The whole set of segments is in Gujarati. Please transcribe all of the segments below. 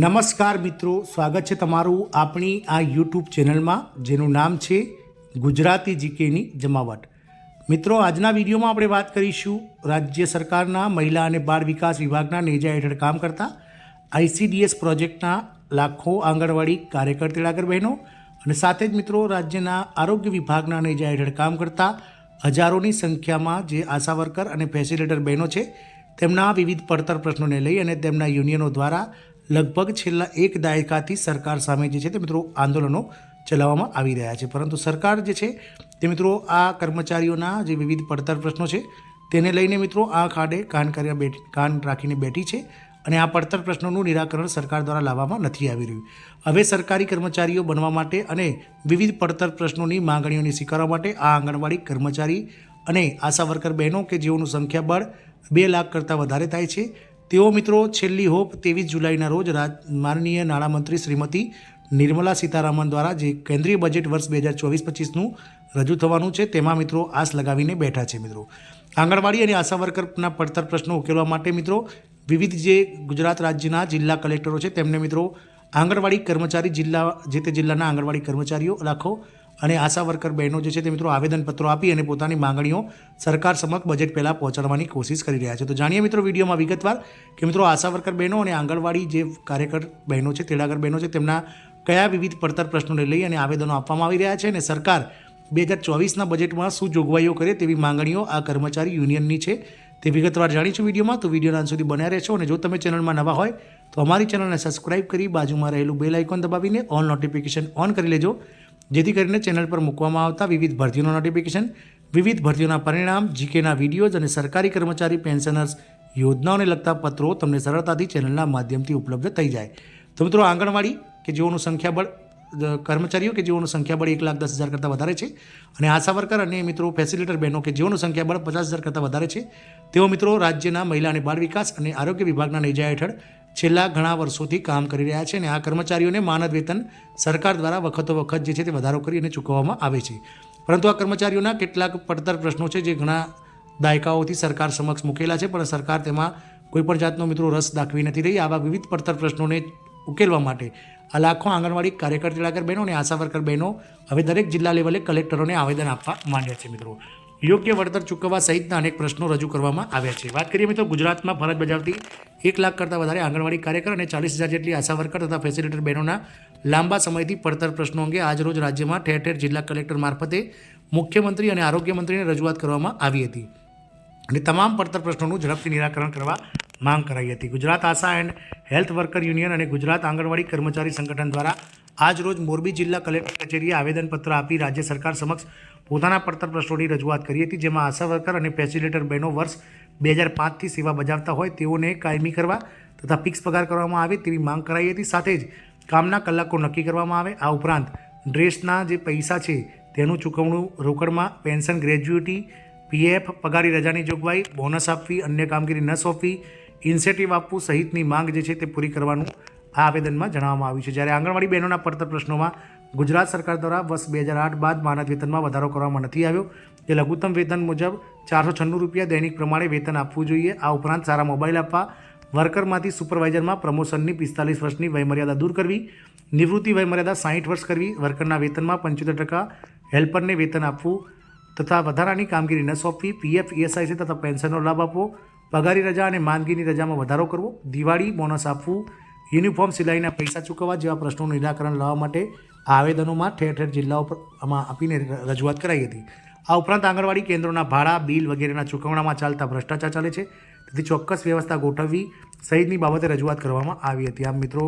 નમસ્કાર મિત્રો, સ્વાગત છે તમારું આપણી આ યુટ્યુબ ચેનલમાં, જેનું નામ છે ગુજરાતી જીકેની જમાવટ. મિત્રો, આજના વિડીયોમાં આપણે વાત કરીશું રાજ્ય સરકારના મહિલા અને બાળ વિકાસ વિભાગના નેજા હેઠળ કામ કરતા આઈસીડીએસ પ્રોજેક્ટના લાખો આંગણવાડી કાર્યકર તેડાગર બહેનો અને સાથે જ મિત્રો, રાજ્યના આરોગ્ય વિભાગના નેજા હેઠળ કામ કરતા હજારોની સંખ્યામાં જે આશા વર્કર અને ફેસિલેટર બહેનો છે, તેમના વિવિધ પડતર પ્રશ્નોને લઈ અને તેમના યુનિયનો દ્વારા લગભગ છેલ્લા એક દાયકાથી સરકાર સામે જે છે તે મિત્રો આંદોલનો ચલાવવામાં આવી રહ્યા છે. પરંતુ સરકાર જે છે તે મિત્રો આ કર્મચારીઓના જે વિવિધ પડતર પ્રશ્નો છે તેને લઈને મિત્રો આ ખાડે કાન કર્યા બેઠી, કાન રાખીને બેઠી છે અને આ પડતર પ્રશ્નોનું નિરાકરણ સરકાર દ્વારા લાવવામાં નથી આવી રહ્યું. હવે સરકારી કર્મચારીઓ બનવા માટે અને વિવિધ પડતર પ્રશ્નોની માંગણીઓને સ્વીકારવા માટે આ આંગણવાડી કર્મચારી અને આશા વર્કર બહેનો કે જેઓનું સંખ્યાબળ બે લાખ કરતાં વધારે થાય છે તેઓ મિત્રો, છેલ્લી હોપ ત્રેવીસ જુલાઈના રોજ રાજ, માનનીય નાણામંત્રી શ્રીમતી નિર્મલા સીતારામન દ્વારા જે કેન્દ્રીય બજેટ વર્ષ બે હજાર ચોવીસ પચીસનું રજૂ થવાનું છે, તેમાં મિત્રો આસ લગાવીને બેઠા છે મિત્રો. આંગણવાડી અને આશા વર્કરના પડતર પ્રશ્નો ઉકેલવા માટે મિત્રો વિવિધ જે ગુજરાત રાજ્યના જિલ્લા કલેક્ટરો છે, તેમને મિત્રો આંગણવાડી કર્મચારી જિલ્લા, જે તે જિલ્લાના આંગણવાડી કર્મચારીઓ લાખો અને આશા વર્કર બહેનો જે છે તે મિત્રો આવેદનપત્રો આપી અને પોતાની માંગણીઓ સરકાર સમક્ષ બજેટ પહેલાં પહોંચાડવાની કોશિશ કરી રહ્યા છે. તો જાણીએ મિત્રો વિડીયોમાં વિગતવાર કે મિત્રો આશા વર્કર બહેનો અને આંગણવાડી જે કાર્યકર બહેનો છે, તેડાગર બહેનો છે, તેમના કયા વિવિધ પડતર પ્રશ્નોને લઈ અને આવેદનો આપવામાં આવી રહ્યા છે અને સરકાર બે હજાર ચોવીસના બજેટમાં શું જોગવાઈઓ કરે તેવી માંગણીઓ આ કર્મચારી યુનિયનની છે. તે વિગતવાર જાણીશું વિડીયોમાં. તો વિડીયોના અંત સુધી બન્યા રહેશો અને જો તમે ચેનલમાં નવા હોય, તો અમારી ચેનલને સબસ્ક્રાઇબ કરી બાજુમાં રહેલું બેલ આઇકોન દબાવીને ઓલ નોટિફિકેશન ઓન કરી લેજો. જેથી કરીને ચેનલ પર મૂકવામાં આવતા વિવિધ ભરતીઓના નોટિફિકેશન વિવિધ ભરતીઓના પરિણામ જીકેના વિડીયોઝ અને સરકારી કર્મચારી પેન્શનર્સ યોજનાઓને લગતા પત્રો તમને સરળતાથી ચેનલના માધ્યમથી ઉપલબ્ધ થઈ જાય. તો મિત્રો આંગણવાડી કે જેઓનું સંખ્યાબળ કર્મચારીઓ કે જેઓનું સંખ્યાબળ એક લાખ દસ હજાર કરતાં વધારે છે, અને આશા વર્કર અને મિત્રો ફેસિલિટર બહેનો કે જેઓનું સંખ્યાબળ પચાસ હજાર કરતાં વધારે છે તેઓ મિત્રો રાજ્યના મહિલા અને બાળ વિકાસ અને આરોગ્ય વિભાગના નેજા હેઠળ છેલ્લા ઘણા વર્ષોથી કામ કરી રહ્યા છે અને આ કર્મચારીઓને માનદ વેતન સરકાર દ્વારા વખતો વખત જે છે તે વધારો કરી અને ચૂકવવામાં આવે છે. પરંતુ આ કર્મચારીઓના કેટલાક પડતર પ્રશ્નો છે જે ઘણા દાયકાઓથી સરકાર સમક્ષ મૂકેલા છે, પણ સરકાર તેમાં કોઈપણ જાતનો મિત્રો રસ દાખવી નથી રહી. આવા વિવિધ પડતર પ્રશ્નોને ઉકેલવા માટે આ લાખો આંગણવાડી કાર્યકર તેડાગર બહેનો અને આશા વર્કર બહેનો હવે દરેક જિલ્લા લેવલે કલેક્ટરોને આવેદન આપવા માંડ્યા છે મિત્રો. યોગ્ય વળતર ચૂકવવા સહિતના અનેક પ્રશ્નો રજૂ કરવામાં આવ્યા છે. વાત કરીએ મિત્રો ગુજરાતમાં ફરજ બજાવતી એક લાખ કરતાં વધારે આંગણવાડી કાર્યકર અને ચાલીસ હજાર જેટલી આશા વર્કર તથા ફેસિલિટર બહેનોના લાંબા સમયથી પડતર પ્રશ્નો અંગે આજરોજ રાજ્યમાં ઠેર ઠેર જિલ્લા કલેક્ટર મારફતે મુખ્યમંત્રી અને આરોગ્ય મંત્રીને રજૂઆત કરવામાં આવી હતી અને તમામ પડતર પ્રશ્નોનું ઝડપથી નિરાકરણ કરવા માંગ કરાઈ હતી. Gujarat ASHA and health worker union અને ગુજરાત આંગણવાડી કર્મચારી સંગઠન દ્વારા આજ રોજ મોરબી જિલ્લા કલેક્ટર કચેરીએ આવેદનપત્ર આપી રાજ્ય સરકાર સમક્ષ પોતાના પડતર પ્રશ્નોની રજૂઆત કરી હતી, જેમાં આશા વર્કર અને ફેસિલિટર બહેનો વર્ષ બે હજાર પાંચથી સેવા બજાવતા હોય તેઓને કાયમી કરવા તથા ફિક્સ પગાર કરવામાં આવે તેવી માંગ કરાઈ હતી. સાથે જ કામના કલાકો નક્કી કરવામાં આવે. આ ઉપરાંત ડ્રેસના જે પૈસા છે તેનું ચૂકવણું રોકડમાં પેન્શન ગ્રેજ્યુટી પીએફ, પગારી રજાની જોગવાઈ, બોનસ આપવી, અન્ય કામગીરી ન સોંપવી, ઇન્સેન્ટિવ આપવું સહિતની માંગ જે છે તે પૂરી કરવાનું આ આવેદનમાં જણાવવામાં આવ્યું છે. જ્યારે આંગણવાડી બહેનોના પડતર પ્રશ્નોમાં ગુજરાત સરકાર દ્વારા વર્ષ બે હજાર આઠ બાદ માનદ વેતનમાં વધારો કરવામાં નથી આવ્યો. જે લઘુત્તમ વેતન મુજબ ચારસો છન્નું રૂપિયા દૈનિક પ્રમાણે વેતન આપવું જોઈએ. આ ઉપરાંત સારા મોબાઈલ આપવા, વર્કરમાંથી સુપરવાઇઝરમાં પ્રમોશનની પિસ્તાલીસ વર્ષની વયમર્યાદા દૂર કરવી, નિવૃત્તિ વયમર્યાદા સાહીઠ વર્ષ કરવી, વર્કરના વેતનમાં પંચોતેર ટકા હેલ્પરને વેતન આપવું તથા વધારાની કામગીરી ન સોંપવી, પીએફ, ઈએસઆઈસી તથા પેન્શનનો લાભ આપવો, પગારી રજા અને માંદગીની રજામાં વધારો કરવો, દિવાળી, બોનસ આપવું યુનિફોર્મ સિલાઈના પૈસા ચૂકવવા જેવા પ્રશ્નોનું નિરાકરણ લાવવા માટે આવેદનોમાં ઠેર ઠેર જિલ્લાઓ આપીને રજૂઆત કરાઈ હતી. આ ઉપરાંત આંગણવાડી કેન્દ્રોના ભાડા, બિલ વગેરેના ચૂકવણામાં ચાલતા ભ્રષ્ટાચાર ચાલે છે. તેથી ચોક્કસ વ્યવસ્થા ગોઠવવી સહિતની બાબતે રજૂઆત કરવામાં આવી હતી. આમ મિત્રો,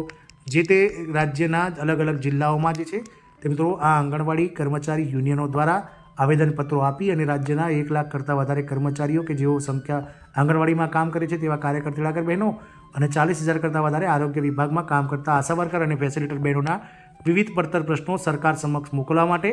જે તે રાજ્યના અલગ અલગ જિલ્લાઓમાં જે છે, તે મિત્રો આ આંગણવાડી કર્મચારી યુનિયનો દ્વારા આવેદનપત્રો આપી અને રાજ્યના એક લાખ કરતાં વધારે કર્મચારીઓ કે જેઓ સંખ્યા આંગણવાડીમાં કામ કરે છે તેવા કાર્યકર તેડાગર બહેનો અને ચાલીસ હજાર કરતાં વધારે આરોગ્ય વિભાગમાં કામ કરતા આશા વર્કર અને ફેસિલિટર બહેનોના વિવિધ પડતર પ્રશ્નો સરકાર સમક્ષ મોકલવા માટે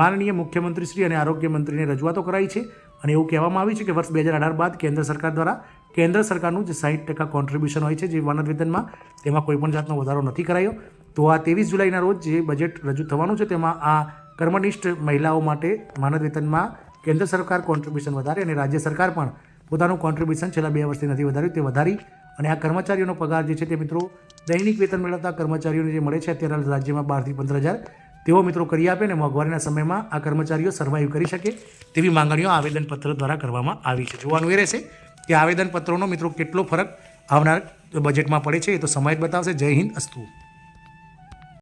માનનીય મુખ્યમંત્રીશ્રી અને આરોગ્ય મંત્રીને રજૂઆતો કરાઈ છે. અને એવું કહેવામાં આવ્યું છે કે વર્ષ બે હજાર અઢાર બાદ કેન્દ્ર સરકાર દ્વારા કેન્દ્ર સરકારનું જે સાઠ ટકા કોન્ટ્રીબ્યુશન હોય છે, જે વનદ વેતનમાં તેમાં કોઈપણ જાતનો વધારો નથી કરાયો. તો આ ત્રેવીસ જુલાઈના રોજ જે બજેટ રજૂ થવાનું છે, તેમાં આ કર્મનિષ્ઠ મહિલાઓ માટે માનદ વેતનમાં કેન્દ્ર સરકાર કોન્ટ્રીબ્યુશન વધારે અને રાજ્ય સરકાર પણ પોતાનું કોન્ટ્રીબ્યુશન છેલ્લા બે વર્ષથી નથી વધાર્યું, તે વધારી અને આ કર્મચારીઓનો પગાર જે છે તે મિત્રો દૈનિક વેતન મેળવતા કર્મચારીઓને જે મળે છે અત્યારે રાજ્યમાં બારથી પંદર હજાર, તેઓ મિત્રો કરી આપે અને મોંઘવારીના સમયમાં આ કર્મચારીઓ સર્વાઈવ કરી શકે તેવી માંગણીઓ આવેદનપત્ર દ્વારા કરવામાં આવી છે. જોવાનું એ રહેશે કે આવેદનપત્રોનો મિત્રો કેટલો ફરક આવનાર બજેટમાં પડે છે એ તો સમય જ બતાવશે. જય હિન્દ, અસ્તુ.